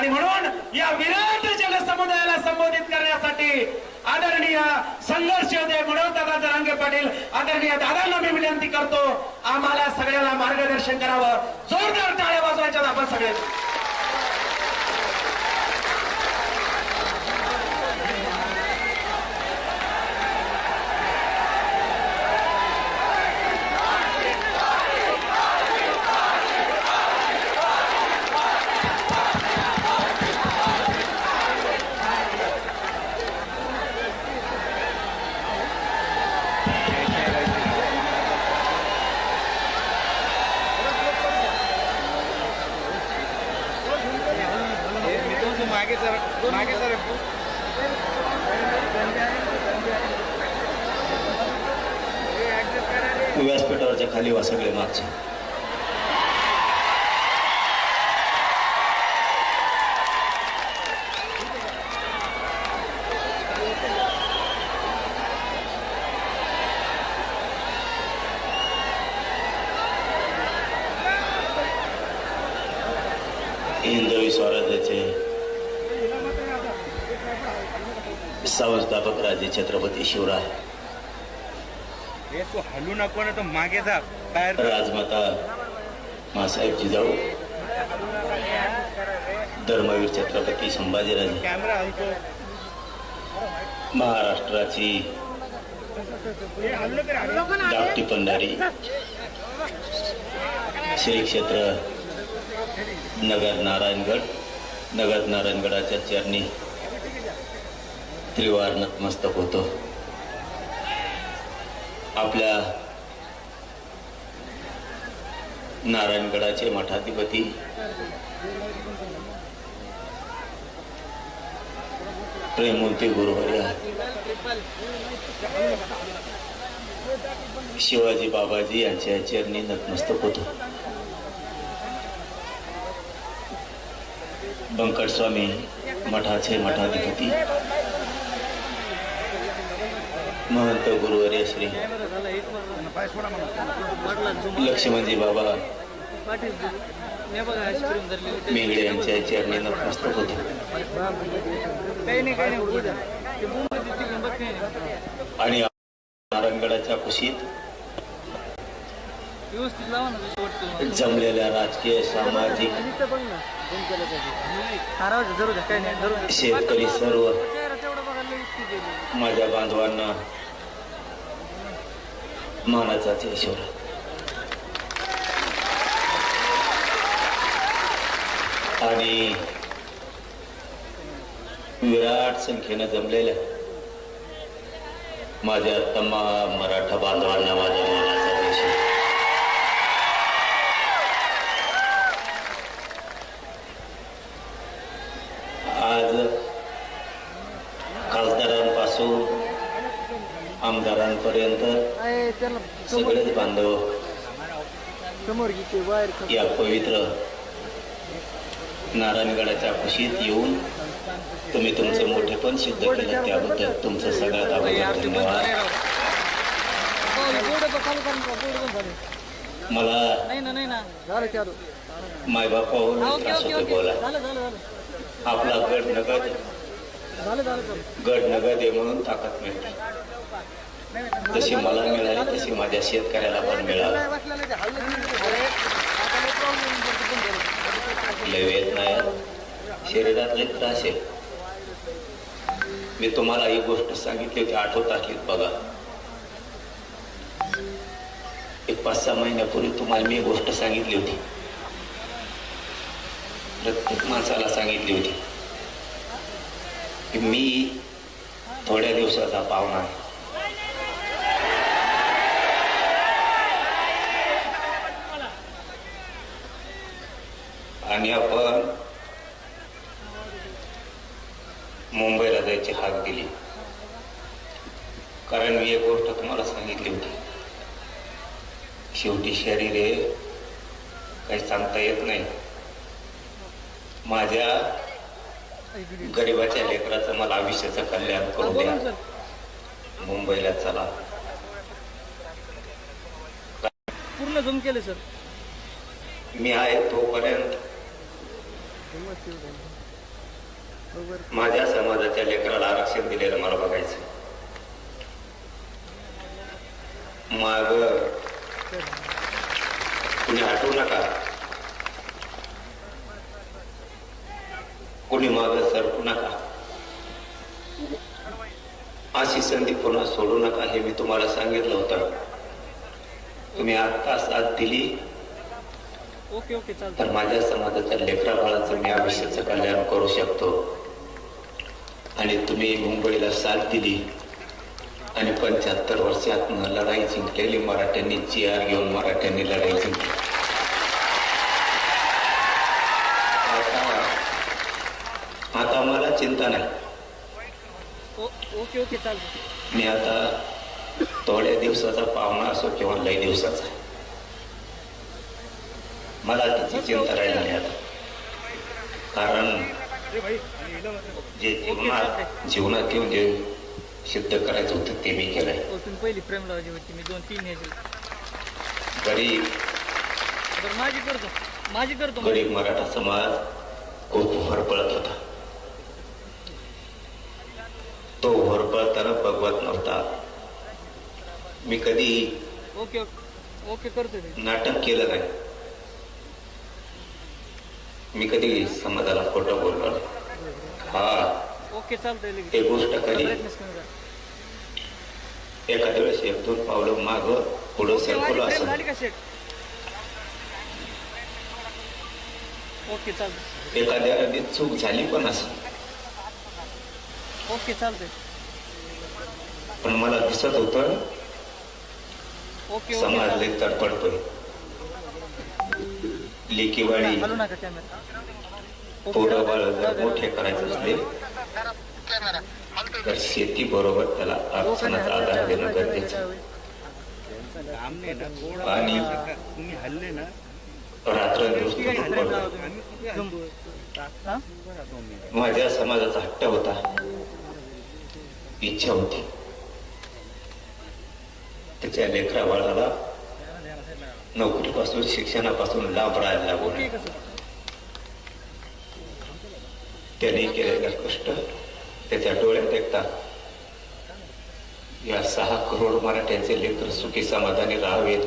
आणि म्हणून या विराट जनसमुदायाला संबोधित करण्यासाठी आदरणीय संघर्ष होते. म्हणून दादा जरांगे पाटील आदरणीय दादांना मी विनंती करतो आम्हाला सगळ्याला मार्गदर्शन करावं. जोरदार टाळ्या वाजवायच्या आपण सगळे मागे सर मागे सर व्यासपीठावरच्या सगळे हिंदवी स्वराज्याचे संस्थापक राजे छत्रपती शिवराय. हे तू हलू नको ना तो मागे जा. बाहेर राजमाता मासाहेब जिजाऊ धर्मवीर छत्रपती संभाजीराजे कॅमेरा हलतो. महाराष्ट्राची धाकटी पंढारी. श्री क्षेत्र नगर नारायणगड. नगर नारायणगडाच्या चरणी त्रिवार नतमस्तक होतो. आपल्या नारायणगडाचे मठाधिपती. प्रेमूर्ती गुरुवर्या. शिवाजी बाबाजी यांच्या चरणी नतमस्तक होतो. बंकट स्वामी मठाचे मठाधिपती. महंत गुरुवर्य श्री लक्ष्मणजी बाबा मेंगडे यांच्या चरणी नतमस्तक होतो. आणि नारायणगडाच्या कुशीत जमलेल्या राजकीय सामाजिक शेतकरी सर्व माझ्या बांधवांना मानाचा ईश्वर. आणि विराट संख्येनं जमलेल्या माझ्या तमा मराठा बांधवांना माझ्या मानाचा आहे आज खासदारांपासून आमदारांपर्यंत आहे, त्याला समोर सगळेच बांधव समोर या पवित्र नारायणगडाच्या कुशीत येऊन तुम्ही तुमचं मोठेपण सिद्ध केलं त्याबद्दल तुमचं सगळ्यात अगोदर धन्यवाद. मला मायबापावरून ओके त्रास होतो बोला. आपला गड नगद गड नगद आहे म्हणून ताकद मिळते. जशी मला मिळाली तशी माझ्या शेतकऱ्याला पण मिळाली. काय वेदना शरीरात त्रास आहे मी तुम्हाला ही गोष्ट सांगितली होती आठवत असली बघा. एक पाच सहा महिन्यापूर्वी तुम्हाला मी गोष्ट सांगितली होती. प्रत्येक माणसाला सांगितली होती. की मी थोड्या दिवसाचा पाहुणा आहे. आणि आपण मुंबईला जायची हाक दिली. कारण मी एक गोष्ट तुम्हाला सांगितली होती. शेवटी शरीर हे काही सांगता येत नाही. माझ्या गरिबाच्या लेकराचं मला आयुष्याचं कल्याण करू द्या. मुंबईला चला. पूर्ण जम केले सर. मी आहे तोपर्यंत हिम्मत ठेवू द्या. बरोबर माझ्या समाजाच्या लेकराला आरक्षण दिलेलं मला बघायचं माग कुणी हटवू नका. कुणी माग सरकू नका. अशी संधी पुन्हा सोडू नका हे मी तुम्हाला सांगितलं होतं. तुम्ही आत्ता साथ दिली. ओके ओके तर माझ्या समाजाच्या लेकरा बाळाचं मी आयुष्याचं कल्याण करू शकतो. आणि तुम्ही मुंबईला साथ दिली. आणि पंच्याहत्तर वर्षात लढाई जिंकलेली मराठ्यांनी जी आर घेऊन मराठ्यांनी लढाई जिंकली आता मला चिंता नाही. ओके ओके मी आता थोड्या दिवसाचा पाहुणा असो किंवा लई दिवसाचा. मला त्याची चिंता राहिली नाही आता. कारण जे जीवनात जीवनात येऊन जे सिद्ध करायचं होतं ते मी केलंय. तुम्ही पहिली प्रेम लावायची होती मी दोन तीन गरीब माझी करतो माझी करतो गरीब मराठा समाज खूप भरपळत होता. तो भरपळताना बघवत नव्हता. मी कधी ओके ओके करतो नाटक केलं नाही. मी कधी समाजाला खोटं बोललो नाही. हा ते गोष्ट कधी? एखाद्या वेळेस एक दोन पावलं माग पुढं सरकलो असं. चालतं एखाद्या वेळेस चूक झाली पण असं. ओके चालतंय. पण मला दिसत होतं समाज. लई तडपडतोय लेकीवाडी पोरं बाळ जर मोठे करायचे असले तर शेती बरोबर त्याला आरक्षणाचा आधार देणं गरजेचं. आणि. हा? माझ्या समाजाचा हट्ट होता इच्छा होती त्याच्या लेकरा बाळाला नोकरीपासून शिक्षणापासून लांब राहायला लागू नये त्याने केलेला कष्ट त्याच्या डोळ्यात एकता या सहा करोड मराठ्यांचे लेकर सुखी समाधानी राहावेत.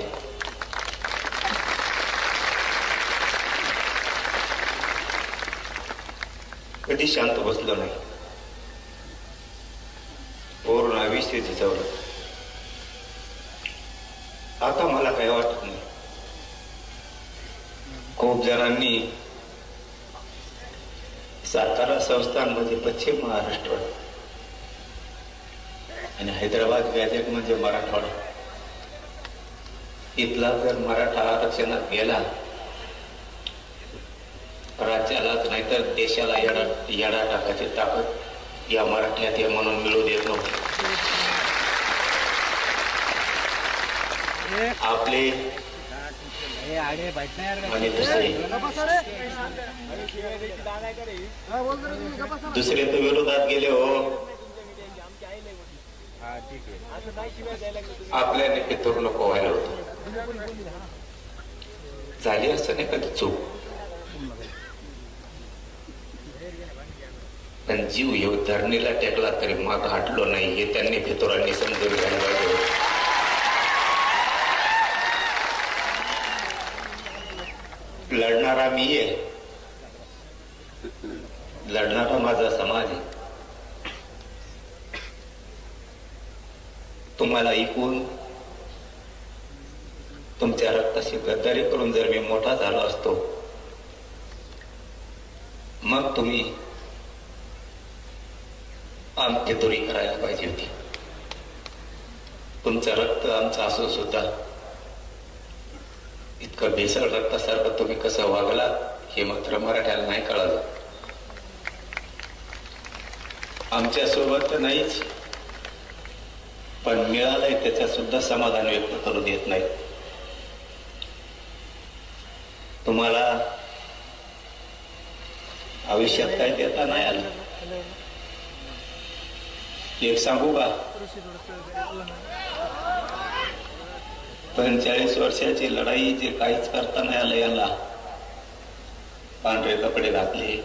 कधी शांत बसलो नाही. पूर्ण आयुष्य झिजवलं आता मला काही वाटत नाही जणांनी सातारा संस्थानमध्ये पश्चिम महाराष्ट्र आणि हैदराबाद गॅजेट म्हणजे मराठवाडा. इथला जर मराठा आरक्षणात गेला राज्यालाच नाहीतर देशाला येडा येडा टाकायची ताकद या मराठ्यात हे म्हणून मिळू देत नव्हते. आपले हे आडे बैठ नाही यार आणि दुसरे दुसरे तर विरोधात गेले हो. हा ठीक आहे आपल्याने पितूर नको व्हायला होत. झाली असं नाही कधी चूक. पण जीव येऊ धरणीला टेकला तरी मग हटलो नाही हे त्यांनी फितुरांनी समजून घ्यायला पाहिजे. लढणारा मी आहे. लढणारा माझा समाज आहे. तुम्हाला ऐकून तुमच्या रक्ताशी गद्दारी करून जर मी मोठा झालो असतो मग तुम्ही आमची दुरी करायला पाहिजे होती. तुमचं रक्त आमचं असो सुद्धा इतकं भेसळ रक्तासारखं तुम्ही कसं वागला हे मात्र मराठ्याला नाही कळालं. आमच्यासोबत तर नाहीच पण मिळालंय त्याच्या सुद्धा समाधान व्यक्त करू देत नाही. तुम्हाला आयुष्यात काय देता नाही आलं? एक सांगू का? पंचेचाळीस वर्षाची लढाई जे काहीच करता नाही आलं याला. पांढरे कपडे घातले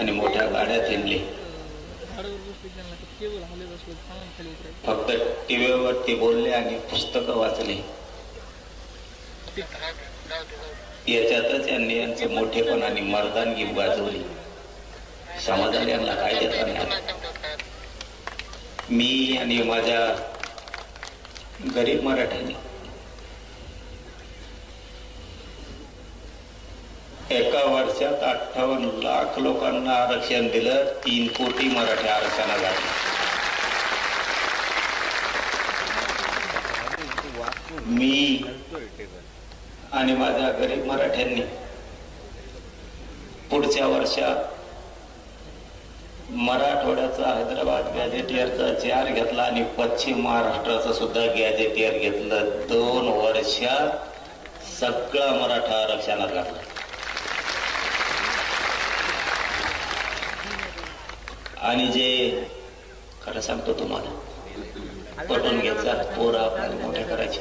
आणि मोठ्या गाड्या हिंडले फक्त टीव्हीवरती बोलले आणि पुस्तक वाचले. याच्यातच यांनी यांचे मोठेपण आणि मर्दानगी गाजवली. समाजाला यांना काय देता नाही मी आणि माझ्या गरीब मराठ्यांनी एका वर्षात अठ्ठावन्न लाख लोकांना आरक्षण दिलं तीन कोटी मराठी आरक्षणाला झाली मी आणि माझ्या गरीब मराठ्यांनी पुढच्या वर्षात मराठवाड्याचा हैदराबाद गॅजेटियरचा चेअर घेतला आणि पश्चिम महाराष्ट्राचा सुद्धा गॅजेटियर घेतलं. दोन वर्षात सगळा मराठा आरक्षणात घातला. आणि जे खरं सांगतो तुम्हाला पटून घ्यायचा पोर आपल्याला मोठे करायचे.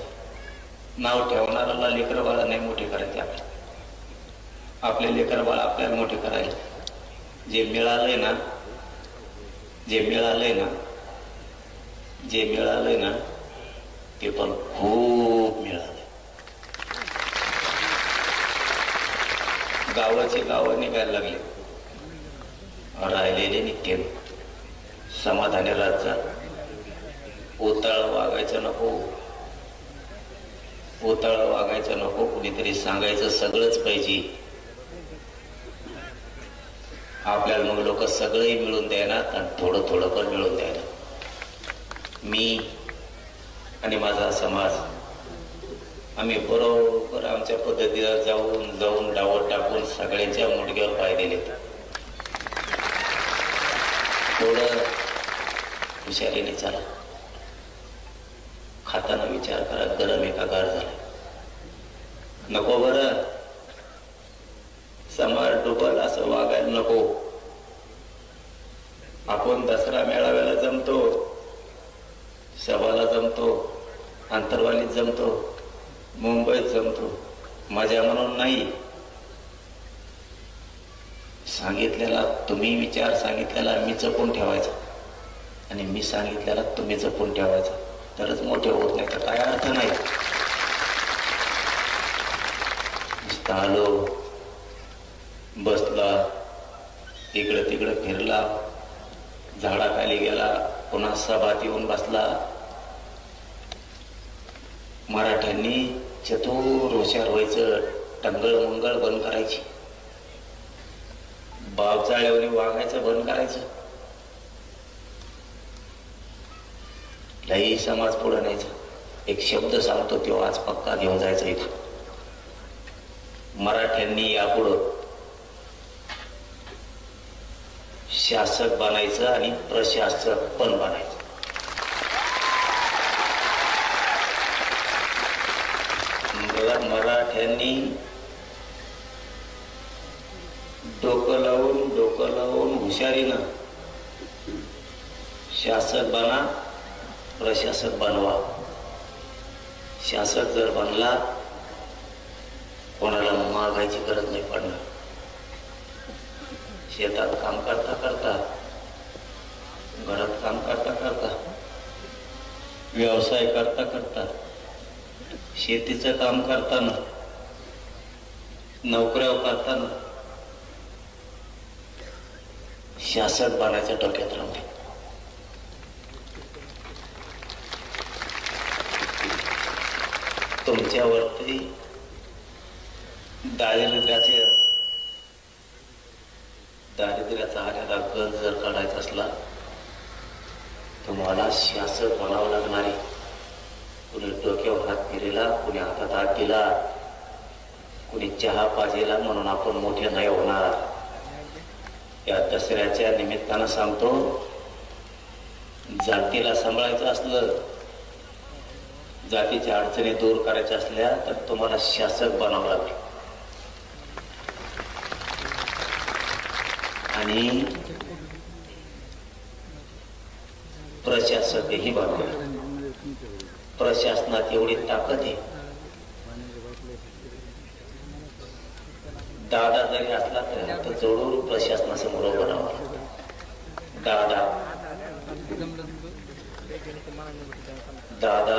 नाव ठेवणाऱ्याला लेकर बाळा नाही मोठे करायचे आपले. आपले लेकर बाळ आपल्याला मोठे करायचे. जे मिळालंय ना जे मिळालंय ना जे मिळालंय ना ते पण खूप मिळालंय. गावाचे गावं निघायला लागले. राहिलेले निघते. समाधानी राहतात ओताळ वागायचं नको. ओताळ वागायचं नको. कुणीतरी सांगायचं सगळंच पाहिजे. आपल्याला मग लोक सगळंही मिळून द्यायनात आणि थोडं थोडं पण मिळून द्यायला मी आणि माझा समाज आम्ही बरोबर आमच्या पद्धतीला जाऊन जाऊन डावत टाकून सगळ्यांच्या मुडक्यावर पाय दिले थोडं हुशारीने चाला. खाताना विचार करा गरम एका गार झाला. नको बरं. समार डुबल असं वागायला नको. आपण दसरा मेळाव्याला जमतो सभाला जमतो आंतरवालीत जमतो मुंबईत जमतो मजा म्हणून नाही. सांगितलेला तुम्ही विचार सांगितलेला मी जपून ठेवायचा. आणि मी सांगितलेला तुम्ही जपून ठेवायचा. तरच मोठे होत नाही तर काय अर्थ नाही. आलो बसला इकडं तिकडं फिरला झाडाखाली गेला पुन्हा सभात येऊन बसला. मराठ्यांनी चतुर हुशार व्हायचं टंगळ मंगळ बंद करायची. बाप चाळ्यावरी वागायचं बंद करायचं. काही समाज पुढे न्यायचा. एक शब्द सांगतो तो आज पक्का घेऊन जायचा इथं. मराठ्यांनी यापुढं शासक बनायचं आणि प्रशासक पण बनायचं. मला मराठ्यांनी डोकं लावून डोकं लावून हुशारीनं शासक बना प्रशासक बनवा. शासक जर बनला कोणाला मागायची गरज नाही पडणार. शेतात काम करता करता घरात काम करता करता व्यवसाय करता करता शेतीचं काम करताना नोकऱ्या करताना शासक बनायच्या डोक्यात राहते त्याच्यावरती दारिद्र्याचे दारिद्र्याचा आलेला गज जर काढायचा असला तुम्हाला शासक म्हणावं लागणार. कुणी डोक्यावर हात फिरेला कुणी हातात हात दिला कुणी चहा पाजेला म्हणून आपण मोठे नाही होणार. या दसऱ्याच्या निमित्तानं सांगतो जातीला सांभाळायचं असलं जातीच्या अडचणी दूर करायच्या असल्या तर तुम्हाला शासक बनावं लागेल. आणि प्रशासकही बनवलं प्रशासनात एवढी ताकद आहे. दादा जरी असला तर जरूर प्रशासनासमोर बनावा दादा. दादा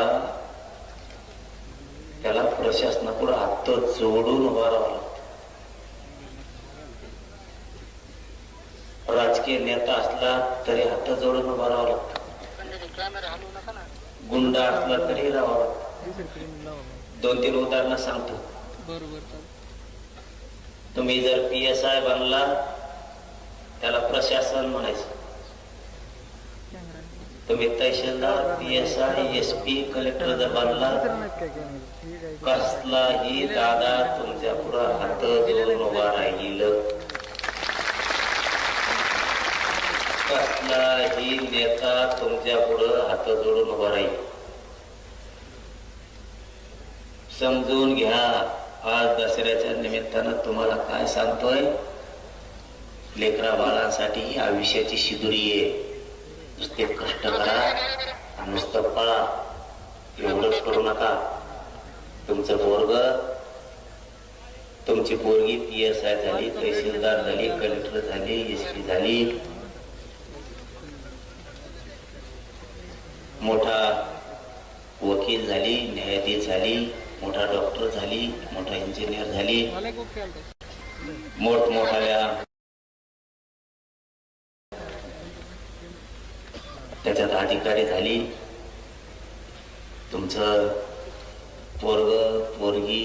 त्याला प्रशासनापुढे हात जोडून उभा राहावा लागतो. राजकीय नेता असला तरी हात जोडून उभा राहावा लागतो. गुंडा असला तरी राहावा लागतो. दोन तीन उदाहरणं सांगतो. तुम्ही जर पी एस आय बनला त्याला प्रशासन म्हणायचं. तुम्ही तहसीलदार P S I S P collector जर बनला कसलाही दादा तुमच्या पुढं हात जोडून उभा राहील? कसलाही नेता तुमच्या पुढं हात जोडून उभा राहील? समजून घ्या आज दसऱ्याच्या निमित्तानं तुम्हाला काय सांगतोय? लेकरा बाळांसाठी आयुष्याची शिदुरी आहे नुसते कष्ट करा नुसतं पळा. एवढंच करू नका. तुमचं पोरग तुमची पोरगी पी एस आय झाली तहसीलदार झाली कलेक्टर झाली एस पी झाली. मोठा वकील झाली न्यायाधीश झाली मोठा डॉक्टर झाली मोठा इंजिनियर झाली. मोठमोठ्या त्याच्यात अधिकारी झाली. तुमचं पोरग पोरगी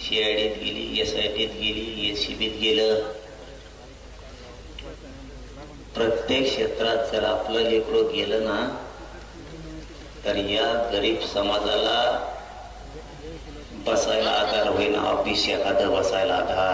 सीआयडीत गेली एस आय टीत गेली एस गेलं. प्रत्येक क्षेत्रात जर आपलं लेकरं गेलं ना तर या गरीब समाजाला बसायला आधार होईना ऑफिस एखादं बसायला आधार.